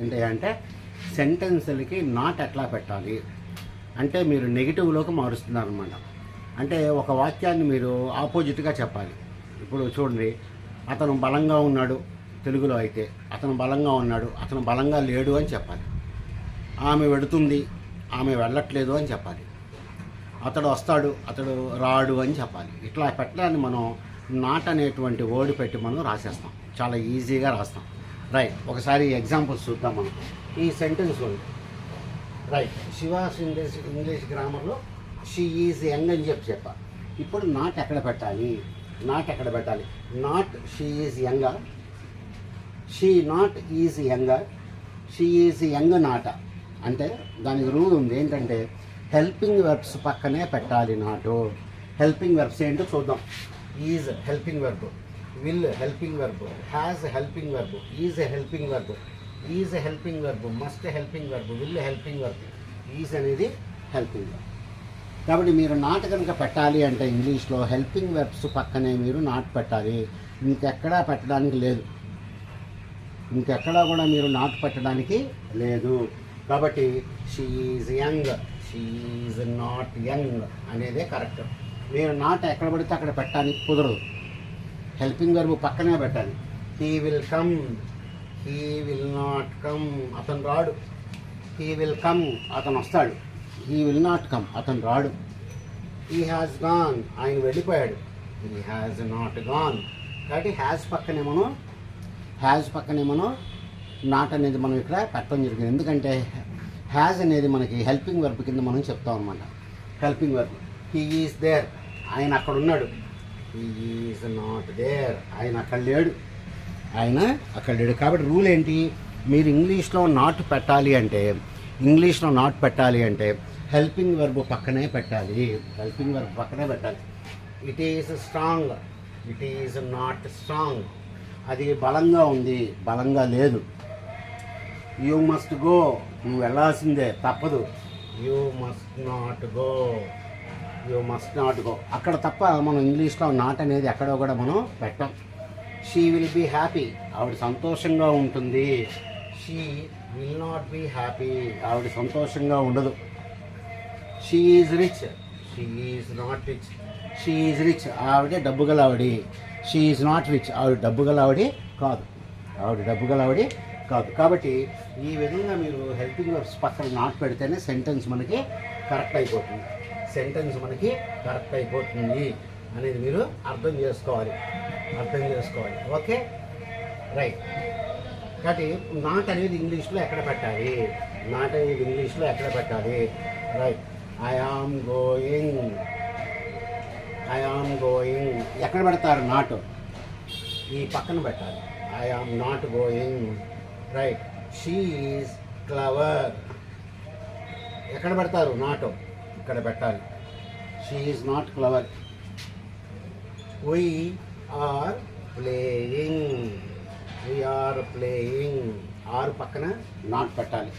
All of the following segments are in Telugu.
ఏంటి అంటే సెంటెన్స్లకి నాట్ ఎట్లా పెట్టాలి? అంటే మీరు నెగిటివ్లోకి మారుస్తున్నారు అనమాట అంటే ఒక వాక్యాన్ని మీరు ఆపోజిట్గా చెప్పాలి. ఇప్పుడు చూడండి అతను బలంగా ఉన్నాడు తెలుగులో అయితే అతను బలంగా ఉన్నాడు అతను బలంగా లేడు అని చెప్పాలి. ఆమె వెడుతుంది ఆమె వెళ్ళట్లేదు అని చెప్పాలి. అతడు వస్తాడు అతడు రాడు అని చెప్పాలి. ఇట్లా పెట్టడాన్ని మనం నాట్ అనేటువంటి వర్డ్ పెట్టి మనం రాసేస్తాం. చాలా ఈజీగా రాస్తాం. రైట్ ఒకసారి ఎగ్జాంపుల్స్ చూద్దాం మనం ఈ సెంటెన్స్ ఉంది రైట్ శివాస్ ఇంగ్లీష్ ఇంగ్లీష్ గ్రామర్లో షీ ఈజ్ యంగ్ అని చెప్పి చెప్పా. ఇప్పుడు నాట్ ఎక్కడ పెట్టాలి? నాట్ ఎక్కడ పెట్టాలి? Not she is young she not is younger she is young not అంటే దానికి రూల్ ఉంది. ఏంటంటే హెల్పింగ్ వెర్బ్స్ పక్కనే పెట్టాలి నాటు హెల్పింగ్ వెర్బ్స్ ఏంటో చూద్దాం. Is helping verb will helping verb has helping verb is helping verb is helping verb must helping verb will helping verb is అనేది హెల్పింగ్ వర్బ్ కాబట్టి మీరు నాట్ కనుక పెట్టాలి అంటే ఇంగ్లీష్లో హెల్పింగ్ వెర్బ్స్ పక్కనే మీరు నాట్ పెట్టాలి. ఇంకెక్కడా పెట్టడానికి లేదు. ఇంకెక్కడా కూడా మీరు నాట్ పెట్టడానికి లేదు. కాబట్టి she is young she is not young అనేదే కరెక్ట్ మీరు నాట్ ఎక్కడ పడితే అక్కడ పెట్టడానికి కుదరదు. హెల్పింగ్ వెర్బ్ పక్కనే పెట్టాలి. He will come he will not come అతను రాడు. హీ విల్ కమ్ అతను వస్తాడు. హీ విల్ నాట్ కమ్ అతను రాడు. హీ హ్యాస్ గాన్ ఆయన వెళ్ళిపోయాడు. హీ హ్యాస్ నాట్ గాన్ కాబట్టి హ్యాస్ పక్కనే మనం హ్యాజ్ పక్కనే నాట్ అనేది మనం ఇక్కడ పెట్టడం జరిగింది. ఎందుకంటే హ్యాజ్ అనేది మనకి హెల్పింగ్ వర్బ్ కింద మనం చెప్తాం అనమాట helping verb he is there ఆయన అక్కడ ఉన్నాడు. ఈజ్ నాట్ దేర్ ఆయన అక్కడ లేడు. ఆయన అక్కడ లేడు. కాబట్టి రూల్ ఏంటి? మీరు ఇంగ్లీష్లో నాట్ పెట్టాలి అంటే ఇంగ్లీష్లో నాట్ పెట్టాలి అంటే హెల్పింగ్ వర్బ్ పక్కనే పెట్టాలి. హెల్పింగ్ వర్బ్ పక్కనే పెట్టాలి. It is strong it is not strong అది బలంగా ఉంది. బలంగా లేదు. యూ మస్ట్ గో నువ్వు వెళ్ళాల్సిందే. తప్పదు. You must not go you must not go అక్కడ తప్ప మనం ఇంగ్లీష్లో నాట్ అనేది ఎక్కడో కూడా మనం పెట్టాం. షీ విల్ బీ హ్యాపీ ఆవిడ సంతోషంగా ఉంటుంది. She will not be happy ఆవిడ సంతోషంగా ఉండదు. She is rich she is not rich she is rich ఆవిడ డబ్బు గల ఆవిడ షీ ఈజ్ నాట్ రిచ్ ఆవిడ డబ్బు గల ఆవిడ కాదు. ఆవిడ డబ్బు గల ఆవిడ కాదు. కాబట్టి ఈ విధంగా మీరు హెల్పింగ్ వర్బ్స్ పక్కన నాట్ పెడితేనే సెంటెన్స్ మనకి కరెక్ట్ అయిపోతుంది. సెంటెన్స్ మనకి కరెక్ట్ అయిపోతుంది అనేది మీరు అర్థం చేసుకోవాలి. అర్థం చేసుకోవాలి. ఓకే రైట్ కాబట్టి నాట్ అనేది ఇంగ్లీష్లో ఎక్కడ పెట్టాలి? నాట్ అనేది ఇంగ్లీష్లో ఎక్కడ పెట్టాలి? Right I am going I am going ఎక్కడ పెడతారు? నాట్ ఈ పక్కన పెట్టాలి. I am not going right she is clever ఎక్కడ పెడతారు? నాటో ఇక్కడ పెట్టాలి. She is not clever we are playing we are playing are పక్కన నాట్ పెట్టాలి.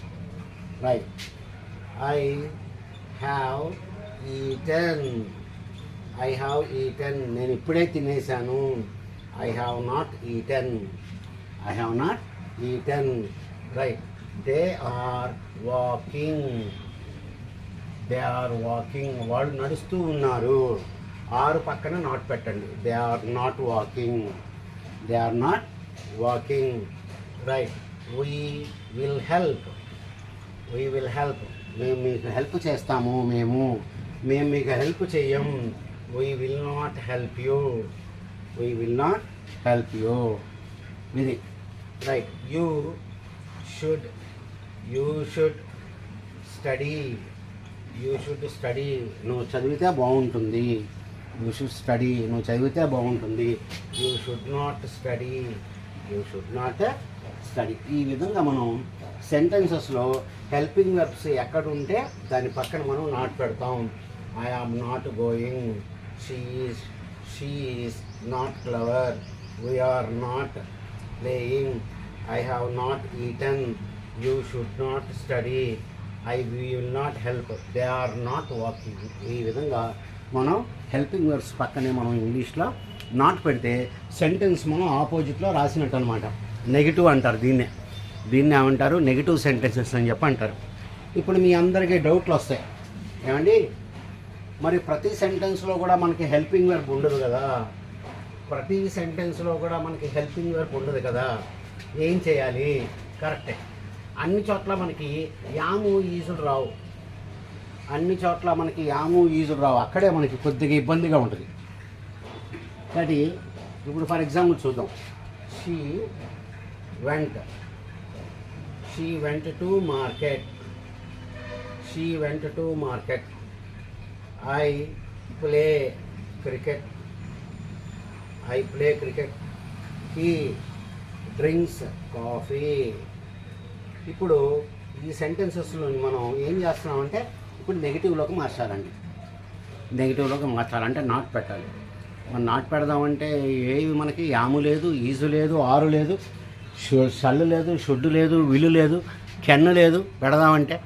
Right I have eaten I have eaten నేను ఇప్పుడే తినేసాను I have not eaten I have not eaten right they are walking they are walking వాళ్ళు నడుస్తూ ఉన్నారు. ఆరు పక్కన నాట్ పెట్టండి. They are not walking they are not walking right we will help we will help మేము మీకు హెల్ప్ చేస్తాము మేము. మేము మీకు హెల్ప్ చెయ్యం we will not help you we will not help you ఇది. Right you should you should study you should study నువ్వు చదివితే బాగుంటుంది. యూ షుడ్ స్టడీ నువ్వు చదివితే బాగుంటుంది. You should not study you should not study ఈ విధంగా మనం సెంటెన్సెస్లో హెల్పింగ్ వెబ్స్ ఎక్కడ ఉంటే దాని పక్కన మనం నాట్ పెడతాం. I am not going she is she is not clever we are not playing I have not eaten you should not study I will not help. They are not walking ఈ విధంగా మనం హెల్పింగ్ వర్డ్స్ పక్కనే మనం ఇంగ్లీష్లో నాట్ పెడితే సెంటెన్స్ మనం ఆపోజిట్లో రాసినట్టు అనమాట నెగిటివ్ అంటారు దీన్నే. దీన్ని ఏమంటారు? నెగిటివ్ సెంటెన్సెస్ అని చెప్పి అంటారు. ఇప్పుడు మీ అందరికీ డౌట్లు వస్తాయి. ఏమండి? మరి ప్రతి సెంటెన్స్లో కూడా మనకి హెల్పింగ్ వర్బ్ ఉండదు కదా? ప్రతి సెంటెన్స్లో కూడా మనకి హెల్పింగ్ వర్బ్ ఉండదు కదా? ఏం చేయాలి? కరెక్టే. అన్ని చోట్ల మనకి యాము ఈజులు రావు. అన్ని చోట్ల మనకి యాము ఈజులు రావు. అక్కడే మనకి కొద్దిగా ఇబ్బందిగా ఉంటుంది. కాబట్టి ఇప్పుడు ఫర్ ఎగ్జాంపుల్ చూద్దాం. She went. She went to market. She went to market. I play cricket. I play cricket. He drinks coffee. ఇప్పుడు ఈ సెంటెన్సెస్లో మనం ఏం చేస్తున్నామంటే ఇప్పుడు నెగిటివ్లోకి మార్చాలండి. నెగిటివ్లోకి మార్చాలంటే నాట్ పెట్టాలి. మనం నాట్ పెడదామంటే ఏవి మనకి? యాము లేదు ఈజు లేదు ఆరు లేదు సల్లు లేదు షుడ్డు లేదు విలు లేదు కెన్ను లేదు పెడదామంటే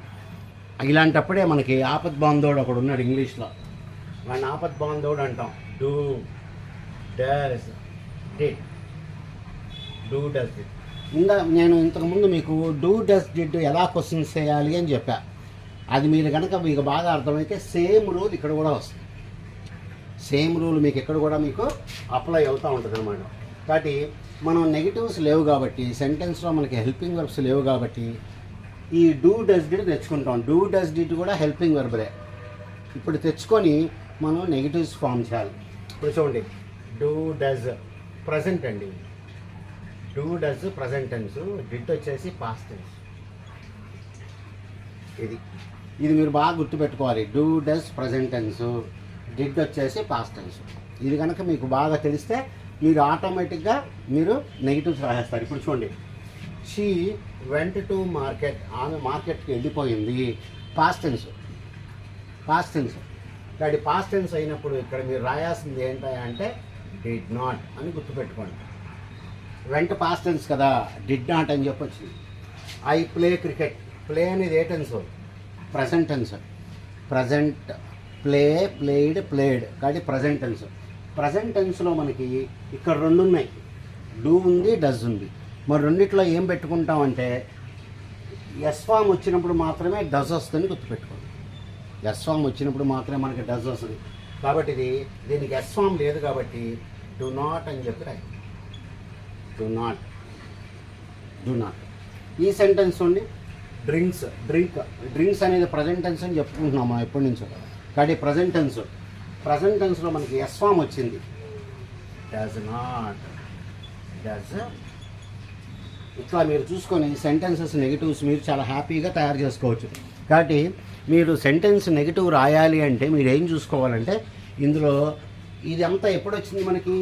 ఇలాంటప్పుడే మనకి ఆపద్ బాంధవుడు ఒకడు ఉన్నాడు ఇంగ్లీష్లో. వాడిని ఆపద్ బాంధవుడు అంటాం. Do does do does did ఇందా నేను ఇంతకుముందు మీకు డూ డస్ డిడ్ ఎలా క్వశ్చన్స్ చేయాలి అని చెప్పా. అది మీరు కనుక మీకు బాగా అర్థమైతే సేమ్ రూల్ ఇక్కడ కూడా వస్తుంది. సేమ్ రూల్ మీకు ఇక్కడ కూడా మీకు అప్లై అవుతూ ఉంటుంది అనమాట కాబట్టి మనం నెగిటివ్స్ లేవు కాబట్టి సెంటెన్స్లో మనకి హెల్పింగ్ వర్బ్స్ లేవు కాబట్టి ఈ డూ డస్ డిడ్ తెచ్చుకుంటాం. డూ డస్ డిడ్ కూడా హెల్పింగ్ వర్బరే ఇప్పుడు తెచ్చుకొని మనం నెగిటివ్స్ ఫామ్ చేయాలి. ఇప్పుడు చూడండి. డూ డస్ ప్రజెంట్ అండి. Do does present tense did వచ్చేసి పాస్ట్ టెన్స్ ఇది. ఇది మీరు బాగా గుర్తుపెట్టుకోవాలి. Do does present tense did వచ్చేసి పాస్ట్ టెన్స్ ఇది కనుక మీకు బాగా తెలిస్తే మీరు ఆటోమేటిక్గా మీరు నెగిటివ్స్ రాసేస్తారు. ఇప్పుడు చూడండి. She went to market. ఆమె మార్కెట్కి వెళ్ళిపోయింది. పాస్ట్ టెన్స్ పాస్ట్ టెన్స్ కాబట్టి పాస్ట్ టెన్స్ అయినప్పుడు ఇక్కడ మీరు రాయాల్సింది ఏంటంటే డిడ్ నాట్ అని గుర్తుపెట్టుకోండి. వెంట పాస్టెన్స్ కదా డిడ్ నాట్ అని చెప్పొచ్చు. I play cricket. ప్లే అనేది ఏ tense? Present tense. Present play played played. కాబట్టి ప్రజెంట్ టెన్స్. ప్రజెంట్ టెన్స్లో మనకి ఇక్కడ రెండు ఉన్నాయి డూ ఉంది డజ్ ఉంది. మరి రెండిట్లో ఏం పెట్టుకుంటామంటే ఎస్ ఫామ్ వచ్చినప్పుడు మాత్రమే డస్ వస్తుంది గుర్తుపెట్టుకోండి. ఎస్ ఫామ్ వచ్చినప్పుడు మాత్రమే మనకి డజ్ వస్తుంది. కాబట్టి ఇది దీనికి ఎస్ ఫామ్ లేదు కాబట్టి డు నాట్ అని చెప్పి రాయి డు నాట్ డు నాట్ ఈ సెంటెన్స్ ఉండి డ్రింక్స్ డ్రింక్ డ్రింక్స్ అనేది ప్రజెంట్ టెన్స్ అని చెప్పుకుంటున్నాం మనం ఎప్పటి నుంచో. కాబట్టి ప్రజెంట్ టెన్స్ ప్రజెంట్ టెన్స్లో మనకి ఎస్ ఫామ్ వచ్చింది. డస్ నాట్ డస్ ఇట్లా మీరు చూసుకొని సెంటెన్సెస్ నెగిటివ్స్ మీరు చాలా హ్యాపీగా తయారు చేసుకోవచ్చు. కాబట్టి మీరు సెంటెన్స్ నెగిటివ్ రాయాలి అంటే మీరు ఏం చూసుకోవాలంటే ఇందులో ఇది అంతా ఎప్పుడు వచ్చింది మనకి?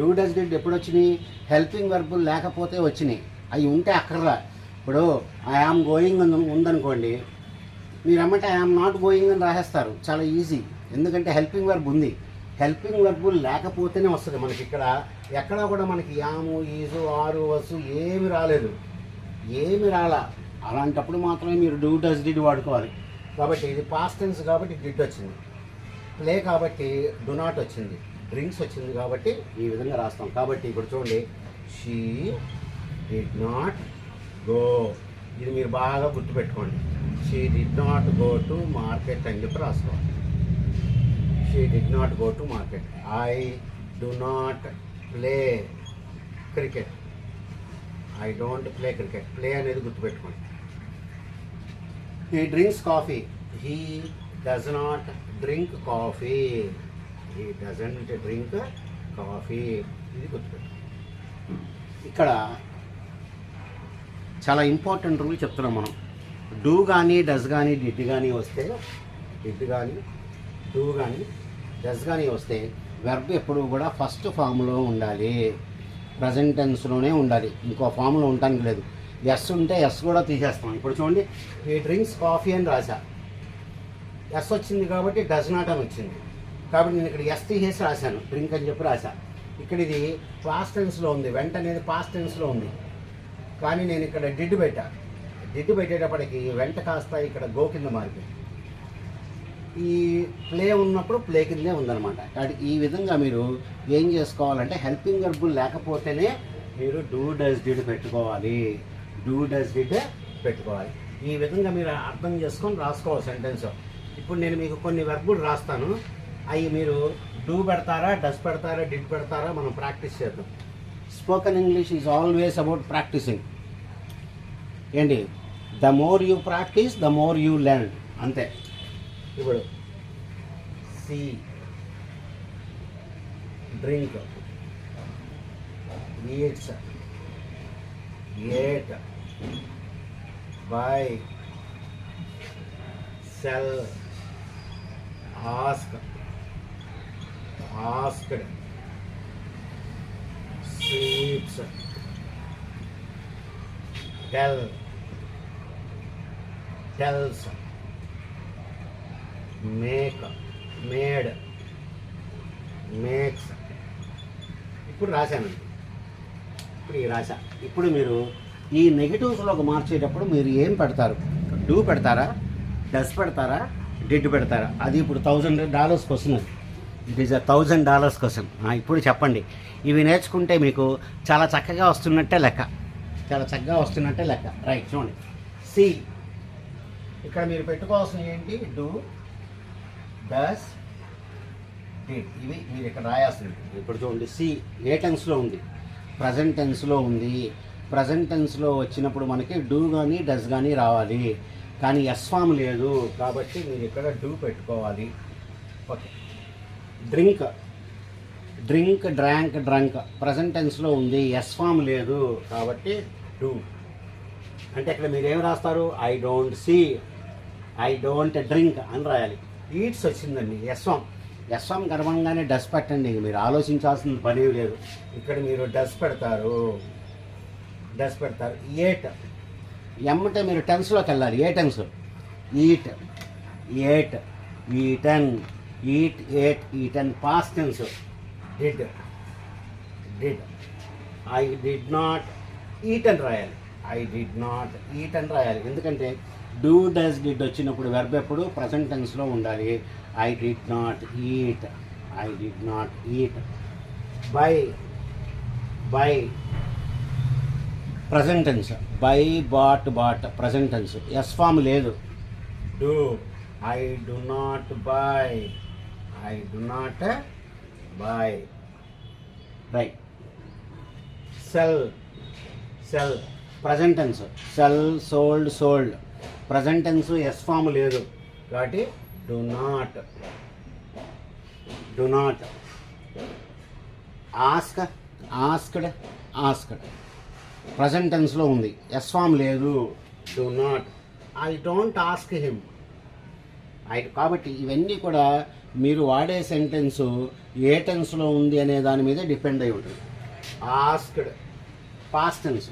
డూ డస్ ఎప్పుడు వచ్చినాయి హెల్పింగ్ వర్బులు లేకపోతే వచ్చినాయి. అవి ఉంటే అక్కర్లా ఇప్పుడు ఐ గోయింగ్ అని ఉందనుకోండి మీరు అమ్మంటే ఐఆమ్ నాట్ గోయింగ్ అని రాసేస్తారు. చాలా ఈజీ. ఎందుకంటే హెల్పింగ్ వర్బ్ ఉంది. హెల్పింగ్ వర్బ్ లేకపోతేనే వస్తుంది మనకి ఇక్కడ. ఎక్కడా కూడా మనకి యాము ఈజు ఆరు వసు ఏమి రాలేదు. ఏమి రాలా. అలాంటప్పుడు మాత్రమే మీరు డూ డస్ డిడ్ వాడుకోవాలి. కాబట్టి ఇది పాస్టెన్స్ కాబట్టి డిడ్ వచ్చింది. ప్లే కాబట్టి డు నాట్ వచ్చింది. డ్రింక్స్ వచ్చింది కాబట్టి ఈ విధంగా రాస్తాం. కాబట్టి ఇప్పుడు చూడండి. She did not go. ఇది మీరు బాగా గుర్తుపెట్టుకోండి. She did not go to market అని చెప్పి రాసుకోవాలి she did not go to market. I do not play cricket. I don't play cricket. Play అనేది గుర్తుపెట్టుకోండి. He drinks coffee. He does not drink coffee. He doesn't drink coffee ఇది గుర్తుపెట్టుకోండి ఇక్కడ చాలా ఇంపార్టెంట్ రూల్ చెప్తున్నాం మనం. డూ కానీ డస్ కానీ డిడ్ కానీ వస్తే డిడ్ కానీ డూ కానీ డస్ కానీ వస్తే వెర్బ్ ఎప్పుడు కూడా ఫస్ట్ ఫామ్లో ఉండాలి. ప్రజెంట్ టెన్స్లోనే ఉండాలి. ఇంకో ఫామ్లో ఉండటానికి లేదు. ఎస్ ఉంటే ఎస్ కూడా తీసేస్తాం. ఇప్పుడు చూడండి ఈ డ్రింక్స్ కాఫీ అని రాశా. ఎస్ వచ్చింది కాబట్టి డస్ నాట్ అని వచ్చింది. కాబట్టి నేను ఇక్కడ ఎస్టీహెస్ రాశాను. డ్రింక్ అని చెప్పి రాశాను ఇక్కడ ఇది పాస్ట్ టెన్స్లో ఉంది. వెంట అనేది పాస్ట్ టెన్స్లో ఉంది. కానీ నేను ఇక్కడ డిడ్ పెట్టా. డిడ్ పెట్టేటప్పటికి వెంట కాస్త ఇక్కడ గో కింద మారిపోయింది. ఈ ప్లే ఉన్నప్పుడు ప్లే కిందే ఉందన్నమాట. కాబట్టి ఈ విధంగా మీరు ఏం చేసుకోవాలంటే హెల్పింగ్ వర్బుల్ లేకపోతేనే మీరు డూ డస్ డిడ్ పెట్టుకోవాలి. డూ డస్ డిడ్ పెట్టుకోవాలి. ఈ విధంగా మీరు అర్థం చేసుకొని రాసుకోవాలి సెంటెన్స్ ఇప్పుడు నేను మీకు కొన్ని వర్బులు రాస్తాను. అవి మీరు డూ పెడతారా డస్ పెడతారా డిడ్ పెడతారా మనం ప్రాక్టీస్ చేద్దాం. Spoken English is always about practising ఏంటి? The more you practise the more you learn అంతే. ఇప్పుడు see drink eats ate buy sell ask asked sleeps tell tells make. Made. Makes. ఇప్పుడు రాశానండి. ఇప్పుడు ఈ రాశా. ఇప్పుడు మీరు ఈ నెగిటివ్స్లోకి మార్చేటప్పుడు మీరు ఏం పెడతారు? డూ పెడతారా? డస్ పెడతారా? డెడ్ పెడతారా? అది ఇప్పుడు thousand dollars question it is a thousand dollars కోసం ఇప్పుడు చెప్పండి. ఇవి నేర్చుకుంటే మీకు చాలా చక్కగా వస్తున్నట్టే లెక్క. చాలా చక్కగా వస్తున్నట్టే లెక్క. రైట్ చూడండి. సి ఇక్కడ మీరు పెట్టుకోవాల్సిన ఏంటి? డూ డస్ డిడ్ ఇవి మీరు ఇక్కడ రాయాల్సింది ఇప్పుడు చూడండి. సి ఏ టెన్స్లో ఉంది? ప్రజెంట్ టెన్స్లో ఉంది. ప్రజెంట్ టెన్స్లో వచ్చినప్పుడు మనకి డూ కానీ డస్ కానీ రావాలి. కానీ ఎస్ ఫామ్ లేదు. కాబట్టి మీరు ఇక్కడ డూ పెట్టుకోవాలి. Okay drink drink drank drunk. Present టెన్స్లో ఉంది ఎస్ ఫామ్ లేదు కాబట్టి డూ అంటే ఇక్కడ మీరు ఏం రాస్తారు? I don't see I don't drink అని రాయాలి. ఈట్స్ వచ్చిందండి ఎస్వాం ఎస్వాం గర్వంగానే డస్ పెట్టండి మీరు ఆలోచించాల్సిన పని లేదు. ఇక్కడ మీరు డస్ పెడతారు. డస్ పెడతారు. ఏట్ ఎమ్మటే మీరు టెన్స్లోకి వెళ్ళాలి. ఏ tense eat ate eaten eat ate and past tense did did I did not eat and రాయాలి I did not eat and రాయాలి ఎందుకంటే డూ డస్ డిడ్ వచ్చినప్పుడు వెర్బ్ ఎప్పుడు ప్రజెంట్ టెన్స్లో ఉండాలి. I did not eat I did not eat buy buy present tense buy bought bought present tense S form లేదు. Do I do not buy I do not buy right sell sell present tense sell sold sold present tense S form లేదు. కాబట్టి do not do not ask asked asked present టెన్స్లో ఉంది. ఎస్ ఫామ్ లేదు. Do not I don't ask him I కాబట్టి ఇవన్నీ కూడా మీరు వాడే సెంటెన్స్ ఏ టెన్స్లో ఉంది అనే దాని మీద డిపెండ్ అయి ఉంటుంది. Asked. Past tense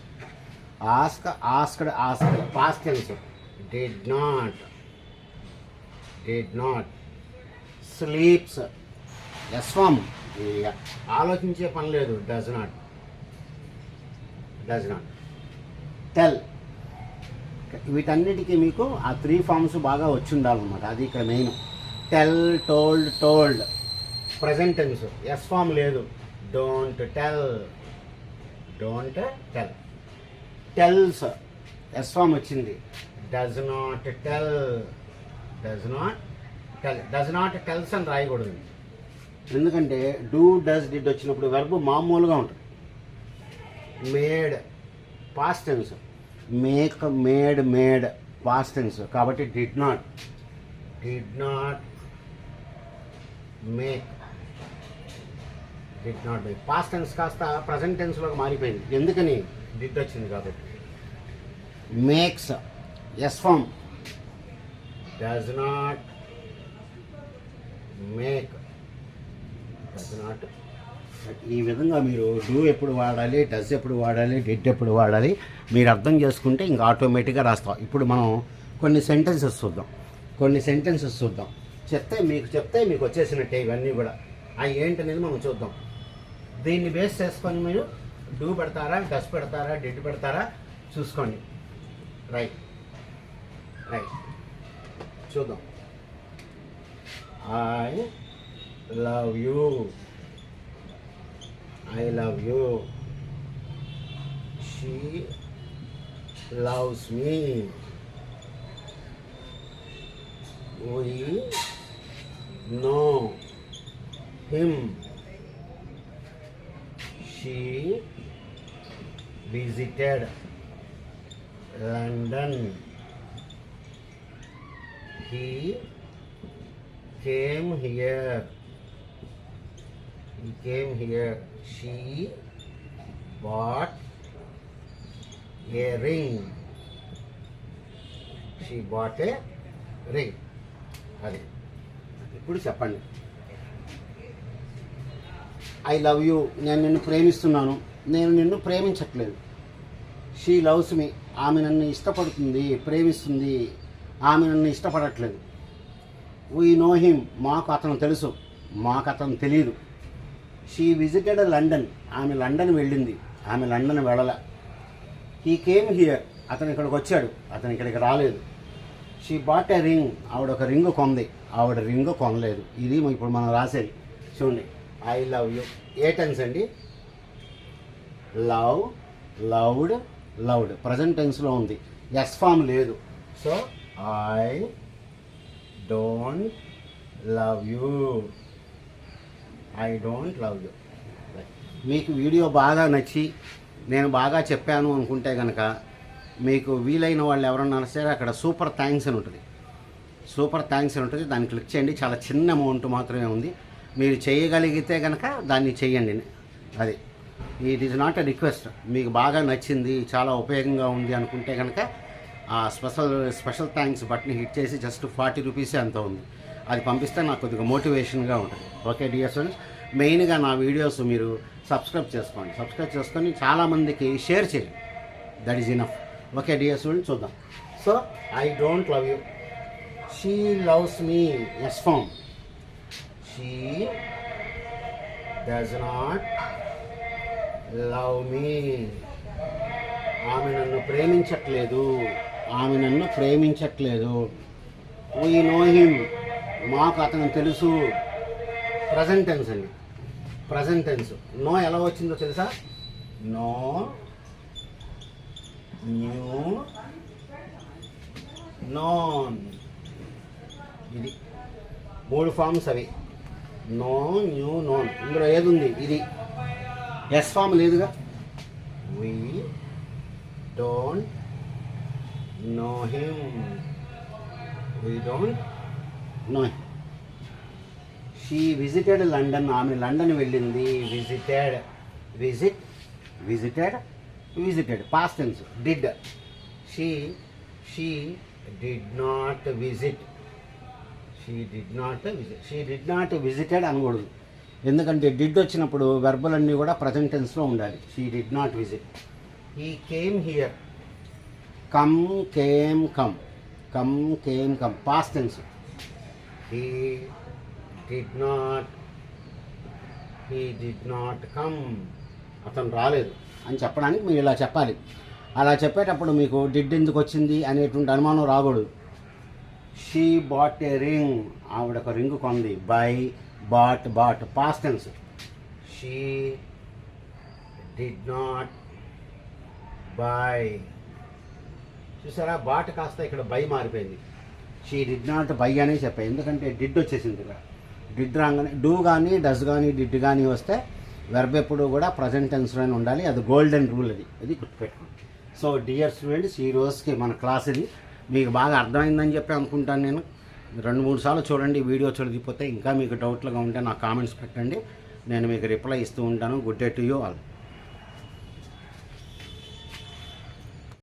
ask asked asked. Past tense did not did not sleeps ఎస్వామ్ ఆలోచించే పని లేదు. Does not does not tell వీటన్నిటికీ మీకు ఆ త్రీ ఫామ్స్ బాగా వచ్చి ఉండాలన్నమాట. అది ఇక్కడ main tell told told present tense S form లేదు. Don't tell don't tell tells S form వచ్చింది. Does not tell does not tell does not tells అని రాయకూడదు. ఎందుకంటే డూ డస్ డిడ్ వచ్చినప్పుడు వెర్బ్ మామూలుగా ఉంటుంది. Made past tense make made made past tense కాబట్టి did not did not make did not make past tense కాస్త ప్రజెంట్ టెన్స్లోకి మారిపోయింది. ఎందుకని? డిడ్ వచ్చింది కాబట్టి. Makes S form does not make does not ఈ విధంగా మీరు డూ ఎప్పుడు వాడాలి డస్ ఎప్పుడు వాడాలి డిడ్ ఎప్పుడు వాడాలి మీరు అర్థం చేసుకుంటే ఇంకా ఆటోమేటిక్గా రాస్తాం. ఇప్పుడు మనం కొన్ని సెంటెన్సెస్ చూద్దాం. కొన్ని సెంటెన్సెస్ చూద్దాం. చెప్తే మీకు చెప్తే మీకు వచ్చేసినట్టే ఇవన్నీ కూడా. అవి ఏంటనేది మనం చూద్దాం. దీన్ని బేస్ చేసుకొని మీరు డూ పెడతారా డస్ పెడతారా డిడ్ పెడతారా చూసుకోండి. రైట్ రైట్ చూద్దాం. I love you I love you she loves me We know him. She visited London. He came here. He came here. She bought a ring. She bought a ring. ఇప్పుడు చెప్పండి. ఐ లవ్ యూ నేను నిన్ను ప్రేమిస్తున్నాను. నేను నిన్ను ప్రేమించట్లేదు. షీ లవ్స్ మీ ఆమె నన్ను ఇష్టపడుతుంది ప్రేమిస్తుంది. ఆమె నన్ను ఇష్టపడట్లేదు. వీ నో హిమ్ మాకు అతను తెలుసు. మాకు అతను తెలియదు. షీ విజిటెడ్ లండన్ ఆమె లండన్ వెళ్ళింది. ఆమె లండన్ వెళ్ళల. హీ కేమ్ హియర్ అతను ఇక్కడికి వచ్చాడు. అతను ఇక్కడికి రాలేదు. షీ బాట్ ఎ రింగ్ ఆవిడ ఒక రింగ్ కొంది. ఆవిడ రింగ్ కొనలేదు. ఇది ఇప్పుడు మనం రాసేది. చూడండి. I love you. A tense అండి? Love loved loved. ప్రజెంట్ టెన్స్లో ఉంది. ఎస్ ఫామ్ లేదు. So I don't love you. I don't love you. మీకు వీడియో బాగా నచ్చి నేను బాగా చెప్పాను అనుకుంటే కనుక మీకు వీలైన వాళ్ళు ఎవరన్నా సరే అక్కడ సూపర్ థ్యాంక్స్ అని ఉంటుంది. సూపర్ థ్యాంక్స్ అని ఉంటుంది. దాన్ని క్లిక్ చేయండి. చాలా చిన్న అమౌంట్ మాత్రమే ఉంది. మీరు చేయగలిగితే కనుక దాన్ని చేయండి. అది. It is not a request మీకు బాగా నచ్చింది చాలా ఉపయోగంగా ఉంది అనుకుంటే కనుక ఆ special special thanks button hit చేసి జస్ట్ ఫార్టీ రూపీసే అంత ఉంది. అది పంపిస్తే నాకు కొద్దిగా మోటివేషన్గా ఉంటుంది. ఓకే డియర్ స్టూడెంట్స్ మెయిన్గా నా వీడియోస్ మీరు సబ్స్క్రైబ్ చేసుకోండి. సబ్స్క్రైబ్ చేసుకొని చాలామందికి షేర్ చేయండి. That is enough okay dear student చూద్దాం. So I don't love you she loves me S form she does not love me ఆమె నన్ను ప్రేమించట్లేదు. ఆమె నన్ను ప్రేమించట్లేదు. వీ నో హిమ్ మాకు అతను తెలుసు. ప్రజెంటెన్స్ అండి. ప్రజెంటెన్స్ నో ఎలా వచ్చిందో తెలుసా? నో న్యూ నోన్ ఇది. మూడు ఫామ్స్ అవి. నో న్యూ నోన్ ఇందులో ఏది ఉంది ఇది. ఎస్ ఫామ్ లేదుగా? We don't know him we don't know she visited London ఆమె లండన్ వెళ్ళింది. Visited visit visited visited past tense did she she did not visit she did not visit she did not visited అనకూడదు ఎందుకంటే డిడ్ వచ్చినప్పుడు వెర్బల్ అన్నీ కూడా ప్రజెంట్ టెన్స్లో ఉండాలి. She did not visit he came here come came come come came come past tense he did not he did not come అతను రాలేదు. అని చెప్పడానికి మీరు ఇలా చెప్పాలి. అలా చెప్పేటప్పుడు మీకు డిడ్ ఎందుకు వచ్చింది అనేటువంటి అనుమానం రాకూడదు. షీ బాట్ ఏ రింగ్ ఆవిడ ఒక రింగ్ కొంది. Buy bought bought past tense she did not buy చూసారా? బాట్ కాస్త ఇక్కడ బై మారిపోయింది. షీ డిడ్ నాట్ బై అనే చెప్పాయి ఎందుకంటే డిడ్ వచ్చేసింది ఇక్కడ. డిడ్ రాగానే డూ కానీ డస్ కానీ డిడ్ కానీ వస్తే వెర్బ్ ఎప్పుడు కూడా ప్రజెంట్ టెన్స్లోనే ఉండాలి. అది గోల్డెన్ రూల్ అది. అది గుర్తుపెట్టుకోండి. సో డియర్ స్టూడెంట్స్ ఈ రోజుకి మన క్లాస్ ఇది. మీకు బాగా అర్థమైందని చెప్పి అనుకుంటాను నేను. రెండు మూడు సార్లు చూడండి వీడియో చదివిపోతే ఇంకా మీకు డౌట్లుగా ఉంటే నా కామెంట్స్ పెట్టండి. నేను మీకు రిప్లై ఇస్తూ ఉంటాను. Good day to you all.